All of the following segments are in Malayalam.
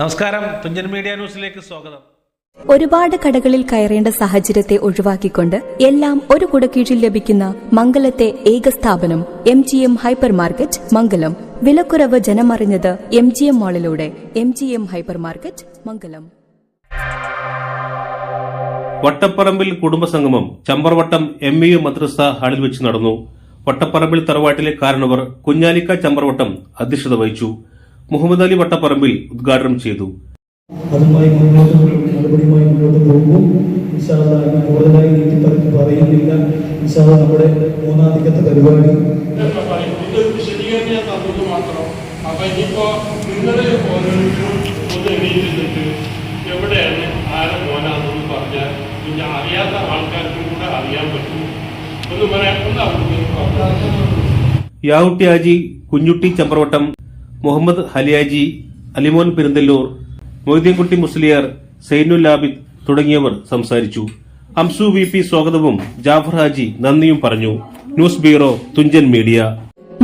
നമസ്കാരം. തുഞ്ചൻ മീഡിയ ന്യൂസിലേക്ക് സ്വാഗതം. ഒരുപാട് കടകളിൽ കയറേണ്ട സാഹചര്യത്തെ ഒഴിവാക്കിക്കൊണ്ട് എല്ലാം ഒരു കുടക്കീഴിൽ ലഭിക്കുന്ന മംഗലത്തെ ഏക സ്ഥാപനം M G M hyper market Mangalam. വിലക്കുറവ് ജനമറിഞ്ഞത് M G M മാളിലൂടെ M G M hyper market Mangalam. വട്ടപ്പറമ്പിൽ കുടുംബസംഗമം ചമ്പർവട്ടം എം ഇ യു മദ്രസ ഹാളിൽ വെച്ച് നടന്നു. വട്ടപ്പറമ്പിൽ തറവാട്ടിലെ കാരണവർ കുഞ്ഞാലിക്ക ചമ്പർവട്ടം അധ്യക്ഷത വഹിച്ചു. മുഹമ്മദ് അലി വട്ടപ്പറമ്പിൽ ഉദ്ഘാടനം ചെയ്തു. അതുമായി മുന്നോട്ട് നടപടിയുമായി മുന്നോട്ട് പോകുമ്പോൾ ഇനി കൂടുതലായി നീട്ടി പറഞ്ഞു പറയുന്നില്ല. ഇൻഷാല്ല നമ്മുടെ മൂന്നാധികത്തെ പരിപാടി. എവിടെയാണ് ആരെ മോനാണെന്ന് പറഞ്ഞാൽ പിന്നെ അറിയാത്ത ആൾക്കാർക്കും കൂടെ അറിയാൻ പറ്റും. ഒന്ന് പറയാം ഒന്ന് അവിടുന്ന് പറഞ്ഞു യാവുട്ടി ആജി കുഞ്ഞുട്ടി ചമ്പർവട്ടം മുഹമ്മദ് ഹലിയാജി അലിമോൻ പെരുന്തല്ലൂർ മൊയ്തീൻകുട്ടി മുസ്ലിയാർ സൈനുൽ ലാബിദ് തുടങ്ങിയവർ സംസാരിച്ചു. അംസു വി പി സ്വാഗതവും ജാഫർ ഹാജി നന്ദിയും പറഞ്ഞു. News bureau Thunchan media.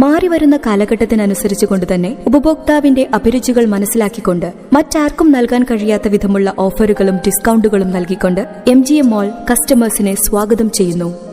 മാറിവരുന്ന കാലഘട്ടത്തിനനുസരിച്ചുകൊണ്ട് തന്നെ ഉപഭോക്താവിന്റെ അഭിരുചികൾ മനസ്സിലാക്കിക്കൊണ്ട് മറ്റാർക്കും നൽകാൻ കഴിയാത്ത വിധമുള്ള ഓഫറുകളും ഡിസ്കൗണ്ടുകളും നൽകിക്കൊണ്ട് എം ജി എം മോൾ കസ്റ്റമേഴ്സിനെ സ്വാഗതം ചെയ്യുന്നു.